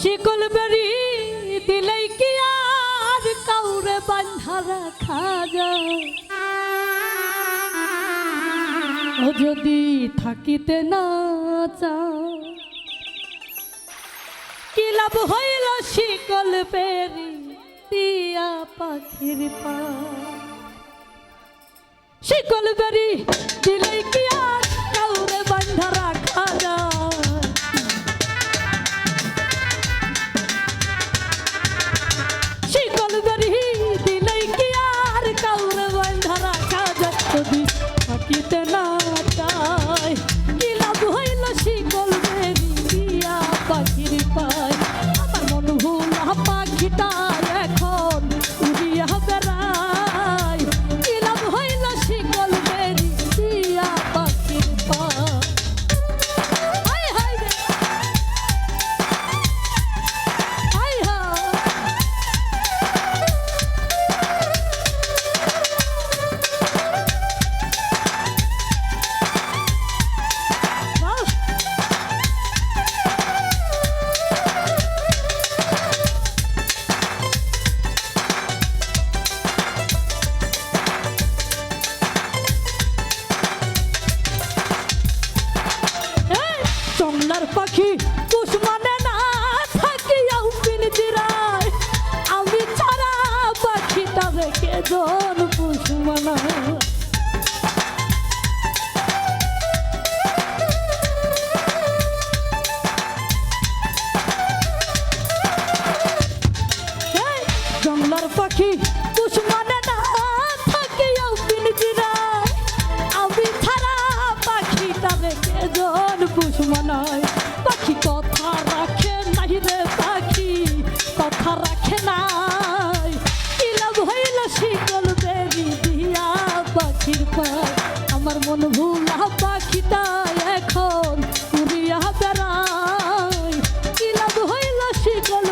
শিকল বেরি দিলেই কি আর কাউরে বান্ধা রাখা যায়? যদি থাকিতে না চাও কি লাভ হইল শিকল বেরি পাখির পা শিকল বেরি দিলেই কি মন ভুলা পাখিটা এখন উড়িয়া বেড়ায়। কিলাদ হইল শিকল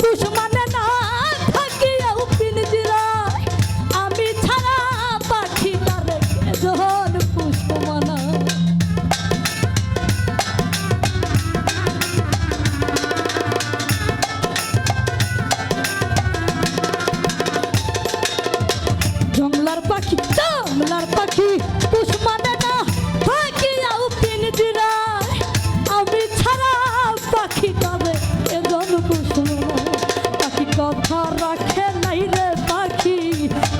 দুশ্মন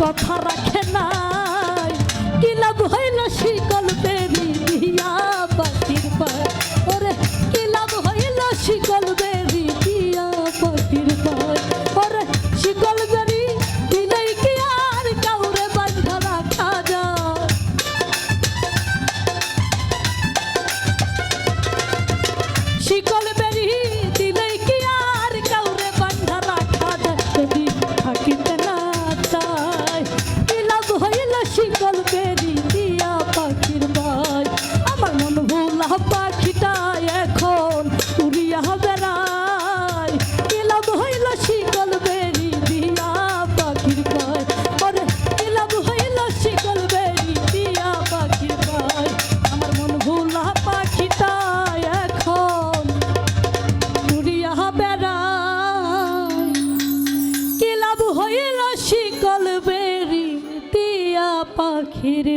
কথা রাখে নাই। কি লাভ হইল শিকল বেরি দিয়া পাখির পায়? ওরে, কি লাভ হইল শিকল বেরি দিয়া পাখির পায়? ওরে, শিকল বেরি দিলেই কি শিকল পাখির